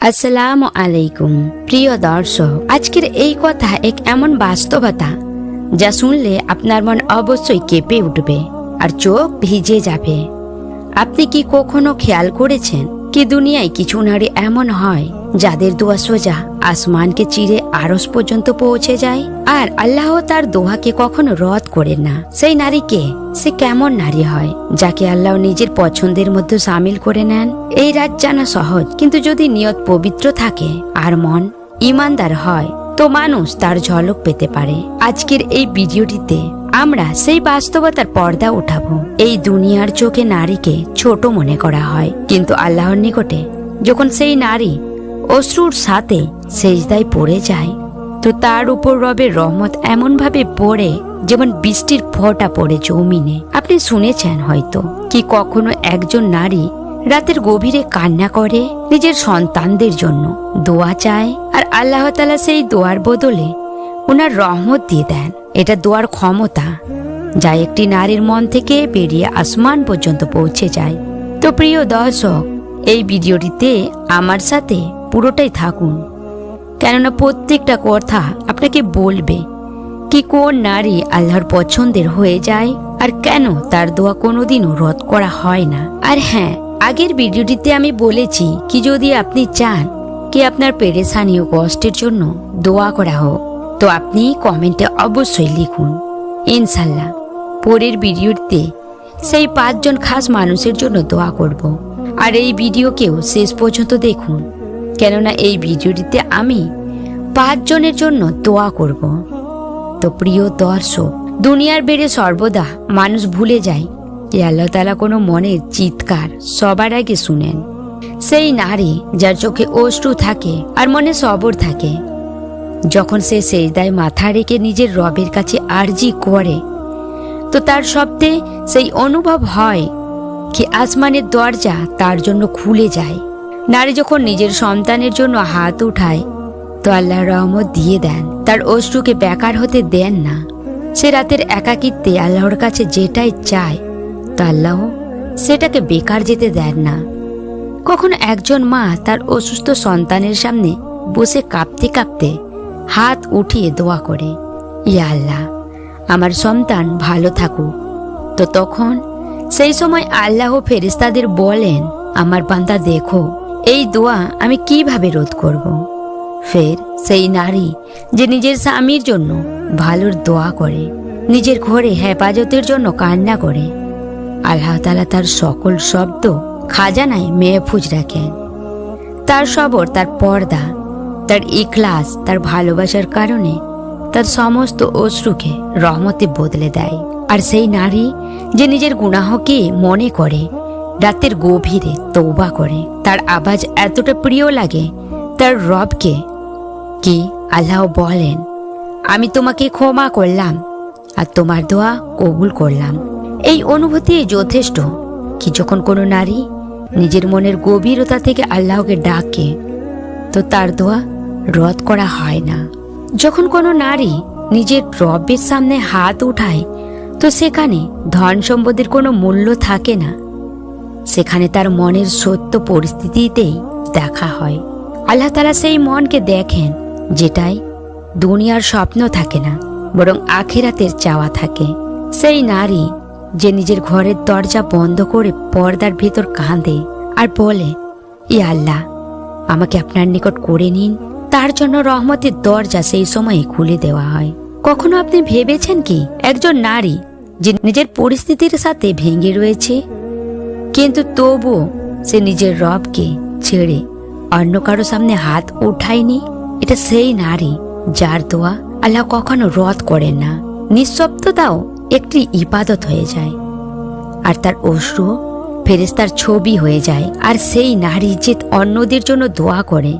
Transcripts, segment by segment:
আসসালামু আলাইকুম, প্রিয় দর্শক। আজকের এই কথা এক এমন বাস্তবতা যা শুনলে আপনার মন অবশ্যই কেঁপে উঠবে আর চোখ ভিজে যাবে। আপনি কি কখনো খেয়াল করেছেন কি দুনিয়ায় কিছু নারী এমন হয় যাদের দোয়া সোজা আসমানকে চিরে আরস পর্যন্ত পৌঁছে যায়। আর আল্লাহ তার দোয়াকে কখনো রদ করেন না। সেই নারীকে সে কেমন নারী হয়, যাকে আল্লাহ নিজের পছন্দের মধ্যে সামিল করে নেন? এই রাত জানা সহজ, কিন্তু যদি নিয়ত পবিত্র থাকে আর মন ইমানদার হয়, তো মানুষ তার ঝলক পেতে পারে। আজকের এই ভিডিওটিতে আমরা সেই বাস্তবতার পর্দা উঠাবো। এই দুনিয়ার চোখে নারীকে ছোট মনে করা হয়। কিন্তু আল্লাহর নিকটে যখন সেই নারী অশ্রুর সাথে সেজদায় পড়ে যায়। তো তার উপর রবের রহমত এমন ভাবে পড়ে যেমন বৃষ্টির ফোঁটা পড়ে জমিনে। আপনি শুনেছেন হয়তো কি কখনো একজন নারী রাতের গভীরে কান্না করে, নিজের সন্তানদের জন্য দোয়া চায় আর আল্লাহ তালা সেই দোয়ার বদলে ওনার রহমত দিয়ে দেন। এটা দোয়ার ক্ষমতা যা একটি নারীর মন থেকে বেরিয়ে আসমান পর্যন্ত পৌঁছে যায়। তো প্রিয় দর্শক, এই ভিডিওটিতে আমার সাথে পুরোটাই থাকুন। কেননা প্রত্যেকটা কথা আপনাকে বলবে কি কোন নারী আল্লাহর পছন্দের হয়ে যায় আর কেন তার দোয়া কোনোদিনও রদ করা হয় না। আর হ্যাঁ আগের ভিডিওটিতে আমি বলেছি কি যদি আপনি চান কি আপনার পেরেশানি ও কষ্টের জন্য দোয়া করা হোক, তো আপনি কমেন্টে অবশ্যই লিখুন। ইনশাল্লাহ পরের ভিডিওতে সেই পাঁচজন খাস মানুষের জন্য দোয়া করব। আর এই ভিডিওকেও শেষ পর্যন্ত দেখুন। কেননা এই ভিডিওটিতে আমি পাঁচজনের জন্য দোয়া করব। তো প্রিয় দর্শক, দুনিয়ার বেড়ে সর্বদা মানুষ ভুলে যায় যে আল্লাহ তালা কোনো মনের চিৎকার সবার আগে শুনেন। সেই নারী যার চোখে অশ্রু থাকে আর মনে সবর থাকে, যখন সে সেজদায় মাথা রেখে নিজের রবের কাছে আর্জি করে, তো তার শব্দে সেই অনুভব হয় কি আসমানের দরজা তার জন্য খুলে যায়। নারী যখন নিজের সন্তানের জন্য হাত উঠায়, তো আল্লাহ রহমত দিয়ে দেন। তার অশ্রুকে বেকার হতে দেন না। সে রাতের একাকিত্বে আল্লাহর কাছে যেটাই চায়, তা আল্লাহ সেটাকে বেকার যেতে দেন না। কখনো একজন মা তার অসুস্থ সন্তানের সামনে বসে কাঁপতে কাঁপতে হাত উঠিয়ে দোয়া করে, ইয়া আল্লাহ, আমার সন্তান ভালো থাকুক। তো তখন সেই সময় আল্লাহ ফেরিস্তাদের বলেন, আমার বান্দা দেখো এই দোয়া আমি কীভাবে রোধ করব। ফের সেই নারী যে নিজের স্বামীর জন্য ভালোর দোয়া করে, নিজের ঘরে হেফাজতের জন্য কান্না করে, আল্লাহ তালা তার সকল শব্দ খাজানায় মেহফুজ রাখেন তার সবর, তার পর্দা, তার ইখলাস, তার ভালোবাসার কারণে তার সমস্ত অশ্রুকে রহমতে বদলে দেয় আর সেই নারী যে নিজের গুনাহকে মনে করে রাতের গভীরে তৌবা করে। তার আওয়াজ এতটা প্রিয় লাগে, তার রবকে কি আল্লাহ বলেন, আমি তোমাকে ক্ষমা করলাম আর তোমার দোয়া কবুল করলাম। এই অনুভূতি যথেষ্ট কি যখন কোনো নারী নিজের মনের গভীরতা থেকে আল্লাহকে ডাকে, তো তার দোয়া রদ করা হয় না। যখন কোনো নারী নিজের রবের সামনে হাত উঠায়, তো সেখানে ধন সম্পদের কোনো মূল্য থাকে না। সেখানে তার মনের সত্য পরিস্থিতিতেই দেখা হয়। আল্লাহ তালা সেই মনকে দেখেন, যেটাই দুনিয়ার স্বপ্ন থাকে না, বরং আখেরাতের চাওয়া থাকে। সেই নারী যে নিজের ঘরের দরজা বন্ধ করে পর্দার ভেতর কাঁদে আর বলে, ই আল্লাহ, আমাকে আপনার নিকট করে নিন। তার জন্য রহমতের দরজা সেই সময় খুলে দেওয়া হয়। কখনো আপনি ভেবেছেন কি, একজন নারী যে নিজের পরিস্থিতির সাথে ভেঙে রয়েছে কিন্তু তবুও সে নিজের রবকে ছেড়ে অন্য কারও সামনে হাত উঠায়নি। এটা সেই নারী যার দোয়া আল্লাহ কখনো রদ করেন না। নিঃশব্দতাও একটি ইবাদত হয়ে যায়। আর তার অশ্রু ফেরেস্তার ছবি হয়ে যায়। আর সেই নারী যে অন্যদের জন্য দোয়া করে,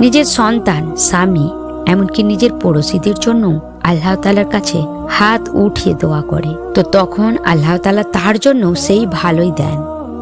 নিজের সন্তান, স্বামী, এমনকি নিজের পড়োশীদের জন্য আল্লাহ তালার কাছে হাত উঠিয়ে দোয়া করে। তো তখন আল্লাহ তালা তার জন্য সেই ভালোই দেন।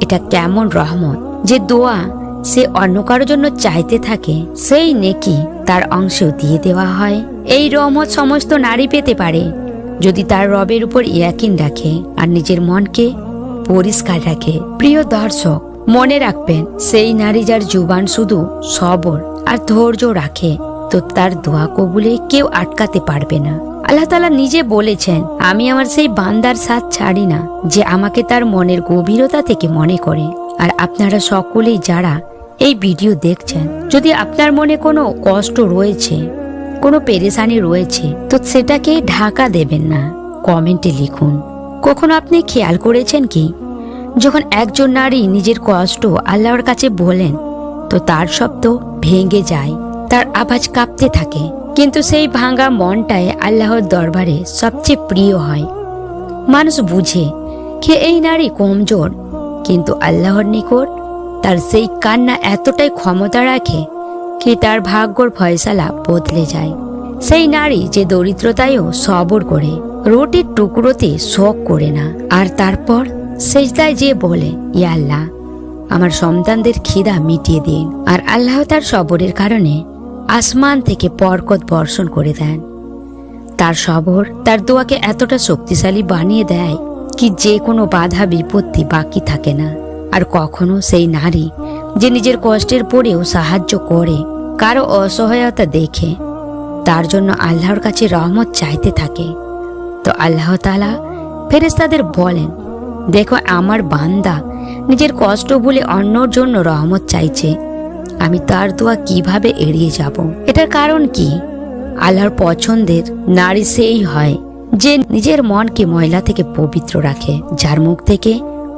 এটা কেমন রহমত যে দোয়া সে অন্য কারোর জন্য চাইতে থাকে, সেই নেকি তার অংশেও দিয়ে দেওয়া হয়। এই রহমত সমস্ত নারী পেতে পারে। যদি তার রবের উপর ইয়াকিন রাখে আর নিজের মনকে পরিষ্কার রাখে। প্রিয় দর্শক, মনে রাখবেন, সেই নারী যার জুবান শুধু সবর আর ধৈর্য রাখে। তো তার দোয়া কবুলে কেউ আটকাতে পারবে না। আল্লাহ তালা নিজে বলেছেন, আমি আমার সেই বান্দার সাথ ছাড়ি না, যে আমাকে তার মনের গভীরতা থেকে মনে করে। আর আপনারা সকলেই যারা এই ভিডিও দেখছেন, যদি আপনার মনে কোনো কষ্ট রয়েছে, কোনো পেরেশানি রয়েছে, তো সেটাকে ঢাকা দেবেন না। কমেন্টে লিখুন, কখনো আপনি খেয়াল করেছেন কি? যখন একজন নারী নিজের কষ্ট আল্লাহর কাছে বলেন, তো তার শব্দ ভেঙে যায়। তার আওয়াজ কাঁপতে থাকে। কিন্তু সেই ভাঙা মনটাই আল্লাহর দরবারে সবচেয়ে প্রিয় হয়। মানুষ বুঝে যে এই নারী কমজোর, কিন্তু আল্লাহর নিকট তার সেই কান্না এতটাই ক্ষমতা রাখে কি তার ভাগ্যর ফয়সালা বদলে যায়। সেই নারী যে দরিদ্রতায়ও সবর করে, রুটির টুকরোতে শোক করে না। আর তারপর সেজদায় যে বলে, ইয়া আল্লাহ, আমার সন্তানদের খিদা মিটিয়ে দিন। আর আল্লাহ তার সবরের কারণে আসমান থেকে বরকত বর্ষণ করে দেন। তার সবর, তার দোয়াকে এতটা শক্তিশালী বানিয়ে দেয় কি যে কোনো বাধা বিপত্তি বাকি থাকে না। আর কখনো সেই নারী যে নিজের কষ্টের পরেও সাহায্য করে, কারও অসহায়তা দেখে, তার জন্য আল্লাহর কাছে রহমত চাইতে থাকে। তো আল্লাহ তালা ফেরেস্তাদের বলেন, দেখো, আমার বান্দা নিজের কষ্ট বলে অন্যর জন্য রহমত চাইছে। আমি তার দোয়া কীভাবে এড়িয়ে যাব? এটার কারণ কি? আল্লাহর পছন্দের নারী সেই হয় যে নিজের মনকে ময়লা থেকে পবিত্র রাখে, যার মুখ থেকে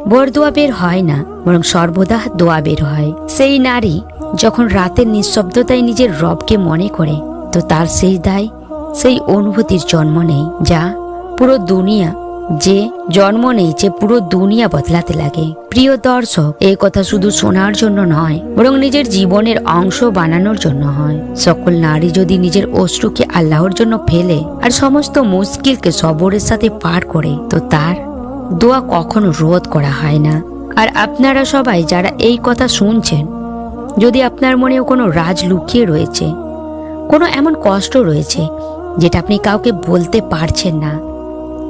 বরদোয়া বের হয় না, বরং সর্বদা দোয়া বের হয়। সেই নারী যখন রাতের নিঃশব্দতায় নিজের রবকে মনে করে, তো তার সেই দায়, সেই অনুভূতির জন্ম নেই, যা পুরো দুনিয়া যে জন্ম নেই যে পুরো দুনিয়া বদলাতে লাগে। প্রিয় দর্শক, এই কথা শুধু শোনার জন্য নয়, বরং নিজের জীবনের অংশ বানানোর জন্য হয়। সকল নারী যদি নিজের অশ্রুকে আল্লাহর জন্য ফেলে আর সমস্ত মুশকিলকে সবরের সাথে পার করে, তো তার দোয়া কখনো রোধ করা হয় না। আর আপনারা সবাই যারা এই কথা শুনছেন, যদি আপনার মনেও কোনো রাজ লুকিয়ে রয়েছে, কোনো এমন কষ্ট রয়েছে, যেটা আপনি কাউকে বলতে পারছেন না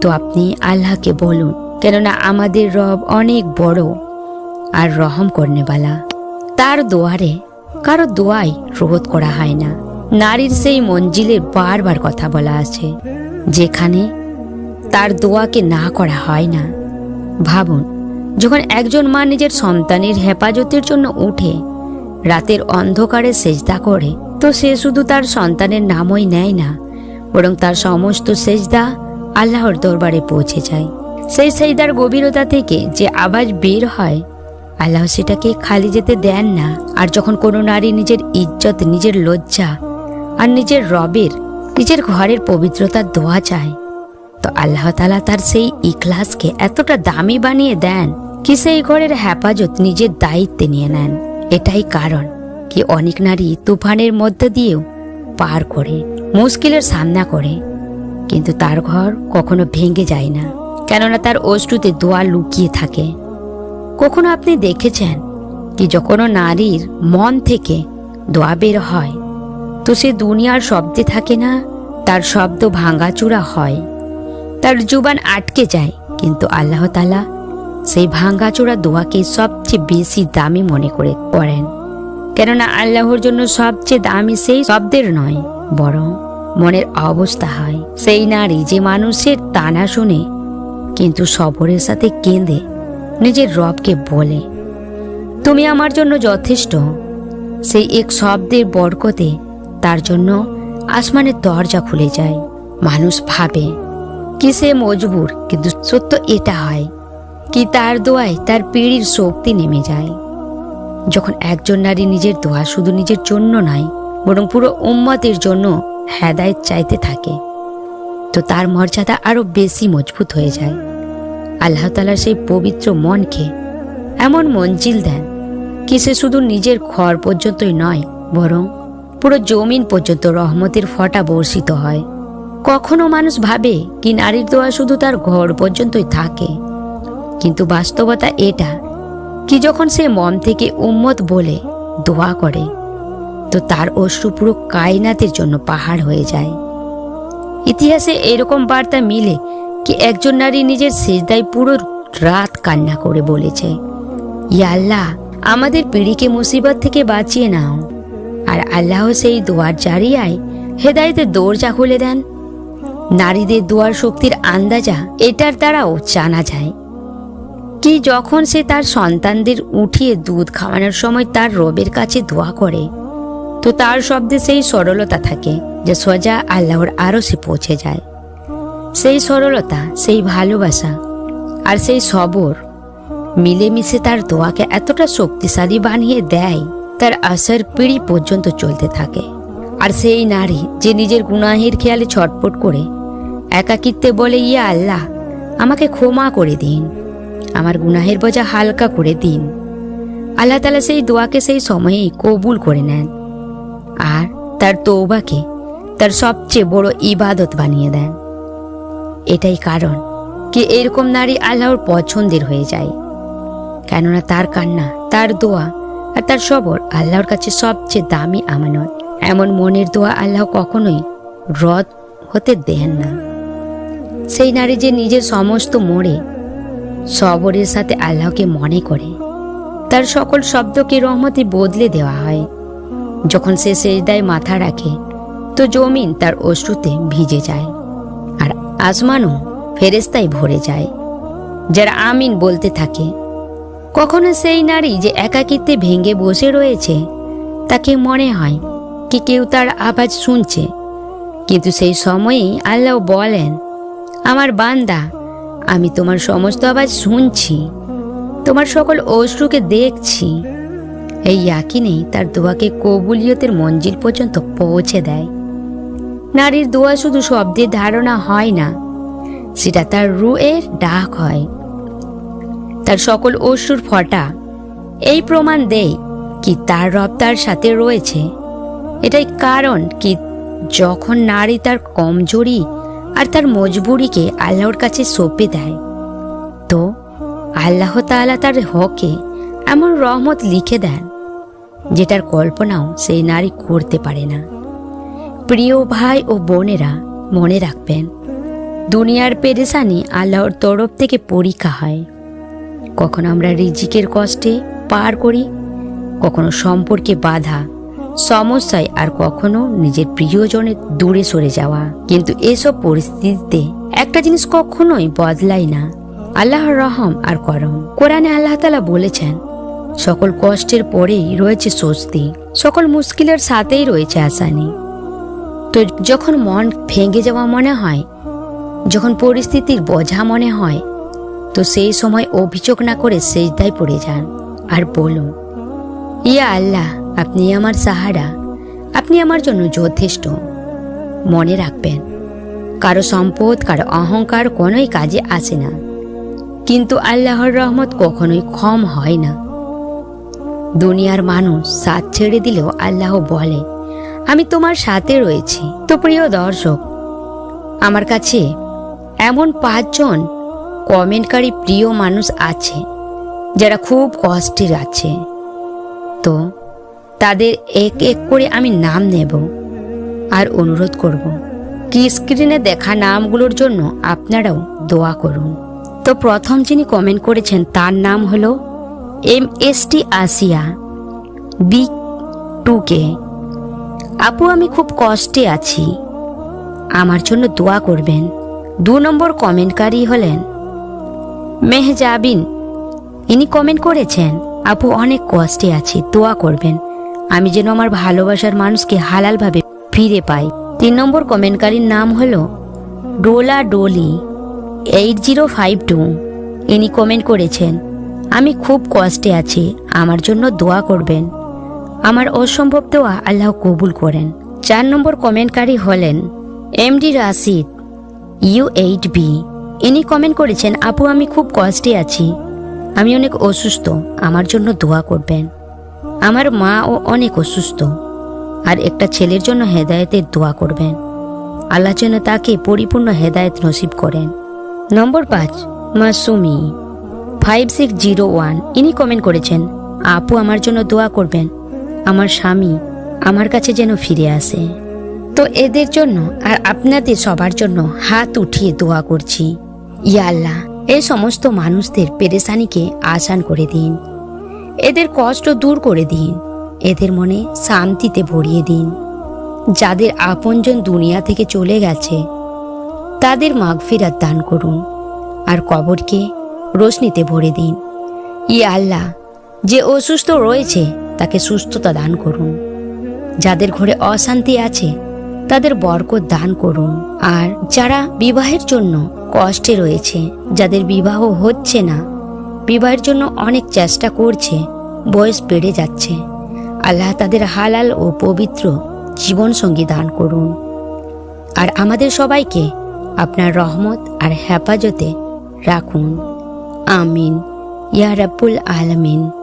তো আপনি আল্লাহকে বলুন, কেননা আমাদের রব অনেক বড় আর রহম করনেওয়ালা তার দোয়ারে কারও দোয়াই রোধ করা হয় না। নারীর সেই মঞ্জিলের বারবার কথা বলা আছে, যেখানে তার দোয়াকে না করা হয় না। ভাবুন, যখন একজন মা নিজের সন্তানের হেফাজতের জন্য উঠে, রাতের অন্ধকারে সেজদা করে, তো সে শুধু তার সন্তানের নামই নেয় না, বরং তার সমস্ত সেজদা আল্লাহর দরবারে পৌঁছে যায়। সেই সেজদার গভীরতা থেকে যে আওয়াজ বের হয়, আল্লাহ সেটাকে খালি যেতে দেন না, আর যখন কোনো নারী নিজের ইজ্জত, নিজের লজ্জা আর নিজের রবের, নিজের ঘরের পবিত্রতার দোয়া চায়, তো আল্লাহ তালা তার সেই ইখলাসকে এতটা দামি বানিয়ে দেন কি সেই ঘরের হেফাজত নিজের দায়িত্বে নিয়ে নেন। এটাই কারণ কি অনেক নারী তুফানের মধ্যে দিয়েও পার করে, মুশকিলের সামনা করে। কিন্তু তার ঘর কখনো ভেঙে যায় না, কেননা তার অশ্রুতে দোয়া লুকিয়ে থাকে। কখনো আপনি দেখেছেন কি যখন নারীর মন থেকে দোয়া বের হয়, তো সে দুনিয়ার শব্দে থাকে না, তার শব্দ ভাঙাচূড়া হয়। তার জুবান আটকে যায়, কিন্তু আল্লাহ তালা সেই ভাঙ্গাচোরা দোয়াকে সবচেয়ে বেশি দামি মনে করে করেন। কেননা আল্লাহর জন্য সবচেয়ে দামি সেই শব্দের নয়, বরং মনের অবস্থা হয়। সেই নারী যে মানুষের টানা শুনে, কিন্তু সবরের সাথে কেঁদে নিজের রবকে বলে, তুমি আমার জন্য যথেষ্ট। সেই এক শব্দের বরকতে তার জন্য আসমানের দরজা খুলে যায়। মানুষ ভাবে, কি সে মজবুর, কিন্তু সত্য এটা হয় কি তার দোয়ায় তার পিড়ির শক্তি নেমে যায়। যখন একজন নারী নিজের দোয়া শুধু নিজের জন্য নয়, বরং পুরো উম্মতের জন্য হেদায়ত চাইতে থাকে। তো তার মর্যাদা আরও বেশি মজবুত হয়ে যায়। আল্লাহ তালার সেই পবিত্র মনকে এমন মঞ্জিল দেন কি সে শুধু নিজের ঘর পর্যন্তই নয়, বরং পুরো জমিন পর্যন্ত রহমতের ফটা বর্ষিত হয়। কখনো মানুষ ভাবে কি নারীর দোয়া শুধু তার ঘর পর্যন্তই থাকে, কিন্তু বাস্তবতা এটা কি যখন সে মন থেকে উম্মত বলে দোয়া করে তো তার অশ্রু পুরো কায়নাতের জন্য পাহাড় হয়ে যায়। ইতিহাসে এরকম বার্তা মিলে কি একজন নারী নিজের সেজদায় পুরো রাত কান্না করে বলেছে, ইয়া আল্লাহ, আমাদের পিড়িকে মুসিবত থেকে বাঁচিয়ে নাও। আর আল্লাহ সেই দোয়ার জারিয়ায় হেদায়েতের দরজা খুলে দেন। নারীদের দোয়ার শক্তির আন্দাজা এটার দ্বারাও জানা যায়। কি যখন সে তার সন্তানদের উঠিয়ে দুধ খাওয়ানোর সময় তার রবের কাছে দোয়া করে তো তার শব্দে সেই সরলতা থাকে যে সোজা আল্লাহর আরও সে পৌঁছে যায়। সেই সরলতা, সেই ভালোবাসা আর সেই সবর মিলেমিশে তার দোয়াকে এতটা শক্তিশালী বানিয়ে দেয়, তার আসার পিড়ি পর্যন্ত চলতে থাকে। আর সেই নারী যে নিজের গুনাহের খেয়ালে ছটপট করে, একাকিত্বে বলে, ইয়া আল্লাহ, আমাকে ক্ষমা করে দিন, আমার গুনাহের বোঝা হালকা করে দিন। আল্লাহ তালা সেই দোয়াকে সেই সময়েই কবুল করে নেন। আর তার তৌবাকে তার সবচেয়ে বড় ইবাদত বানিয়ে দেন। এটাই কারণ কি এরকম নারী আল্লাহর পছন্দের হয়ে যায়। কেননা তার কান্না, তার দোয়া আর তার সবর আল্লাহর কাছে সবচেয়ে দামি আমানত। এমন মনের দোয়া আল্লাহ কখনোই রদ হতে দেন না। সেই নারী যে নিজের সমস্ত মোড়ে সবরের সাথে আল্লাহকে মনে করে। তার সকল শব্দকে রহমতে বদলে দেওয়া হয়। যখন সে সেজদায় মাথা রাখে, তো জমিন তার অশ্রুতে ভিজে যায় আর আসমানও ফেরেস্তায় ভরে যায়। যারা আমিন বলতে থাকে, কখনো সেই নারী যে একাকিত্বে ভেঙে বসে রয়েছে, তাকে মনে হয় কি কেউ তার আওয়াজ শুনছে। কিন্তু সেই সময়েই আল্লাহ বলেন, আমার বান্দা, আমি তোমার সমস্ত আওয়াজ শুনছি, তোমার সকল অশ্রুকে দেখছি। এই ইয়াকিনেই তার দোয়াকে কবুলিয়তের মঞ্জিল পর্যন্ত পৌঁছে দেয়। নারীর দোয়া শুধু শব্দের ধারণা হয় না, সেটা তার রুয়ের ডাক হয়। তার সকল অসুর ফটা, এই প্রমাণ দেয় কি তার রব তার সাথে রয়েছে। এটাই কারণ কি যখন নারী তার কমজোরি আর তার মজবুরিকে আল্লাহর কাছে সঁপে দেয়, তো আল্লাহ তাআলা তার হকে এমন রহমত লিখে দেন যেটার কল্পনাও সেই নারী করতে পারে না। প্রিয় ভাই ও বোনেরা, মনে রাখবেন, দুনিয়ার পেরেশানি আল্লাহর তরফ থেকে পরীক্ষা হয়। কখনো আমরা রিজিকের কষ্টে পার করি, কখনো সম্পর্কে বাধা, সমস্যায়, আর কখনো নিজের প্রিয়জনের দূরে সরে যাওয়া। কিন্তু এসব পরিস্থিতিতে একটা জিনিস কখনোই বদলায় না। আল্লাহর রহম আর করম। কোরআনে আল্লাহ তালা বলেছেন সকল কষ্টের পরেই রয়েছে স্বস্তি। সকল মুশকিলের সাথেই রয়েছে আসানি। তো যখন মন ভেঙে যাওয়া মনে হয়, যখন পরিস্থিতির বোঝা মনে হয়, তো সেই সময় অভিযোগ না করে সেজদায় পড়ে যান। আর বলুন, ইয়া আল্লাহ, আপনি আমার সাহারা, আপনি আমার জন্য যথেষ্ট। মনে রাখবেন, কারও সম্পদ, কারও অহংকার কোনোই কাজে আসে না। কিন্তু আল্লাহর রহমত কখনোই ক্ষম হয় না। দুনিয়ার মানুষ সাথ ছেড়ে দিলেও আল্লাহ বলে, আমি তোমার সাথে রয়েছি। তো প্রিয় দর্শক, আমার কাছে এমন পাঁচজন কমেন্টকারী প্রিয় মানুষ আছে, যারা খুব কষ্টের আছে। তো তাদের এক এক করে আমি নাম নেব আর অনুরোধ করব। কি স্ক্রিনে দেখা নামগুলোর জন্য আপনারাও দোয়া করুন। তো প্রথম যিনি কমেন্ট করেছেন, তার নাম হলো M S T Asiya B two K আপু, আমি খুব কষ্টে আছি। আমার জন্য দোয়া করবেন। দু নম্বর কমেন্টকারী হলেন মেহজাবিন। ইনি কমেন্ট করেছেন, আপু, অনেক কষ্টে আছি, দোয়া করবেন। আমি যেন আমার ভালোবাসার মানুষকে হালালভাবে ফিরে পাই। তিন নম্বর কমেন্টকারীর নাম হলো Dola Doli eight zero five two ইনি কমেন্ট করেছেন আমি খুব কষ্টে আছি, আমার জন্য দোয়া করবেন। আমার অসম্ভব দোয়া আল্লাহ কবুল করেন। চার নম্বর কমেন্টকারী হলেন, MD Rashid, U eight B. ইনি কমেন্ট করেছেন, আপু, আমি খুব কষ্টে আছি। আমি অনেক অসুস্থ, আমার জন্য দোয়া করবেন। আমার মা ও অনেক অসুস্থ, আর একটা ছেলের জন্য হেদায়েতের দোয়া করবেন। আল্লাহ যেন তাকে পরিপূর্ণ হেদায়েত নসিব করেন। নম্বর পাঁচ, Masumi. Five six zero one. ইনি কমেন্ট করেছেন, আপু আমার জন্য দোয়া করবেন। আমার স্বামী আমার কাছে যেন ফিরে আসে। তো এদের জন্য আর আপনাদের সবার জন্য হাত উঠিয়ে দোয়া করছি। ইয়া আল্লাহ, এই সমস্ত মানুষদের পেরেশানিকে আসান করে দিন। এদের কষ্ট দূর করে দিন। এদের মনে শান্তিতে ভরিয়ে দিন। যাদের আপনজন দুনিয়া থেকে চলে গেছে, তাদের মাগফিরাত দান করুন। আর কবরকে রোশনিতে ভরে দিন। ই আল্লাহ, যে অসুস্থ রয়েছে, তাকে সুস্থতা দান করুন। যাদের ঘরে অশান্তি আছে, তাদের বরকত দান করুন। আর যারা বিবাহের জন্য কষ্টে রয়েছে, যাদের বিবাহ হচ্ছে না, বিবাহের জন্য অনেক চেষ্টা করছে, বয়স বেড়ে যাচ্ছে। আল্লাহ তাদের হালাল ও পবিত্র জীবনসঙ্গী দান করুন। আর আমাদের সবাইকে আপনার রহমত আর হেফাজতে রাখুন। আমিন ইয়া রাব্বুল আলামিন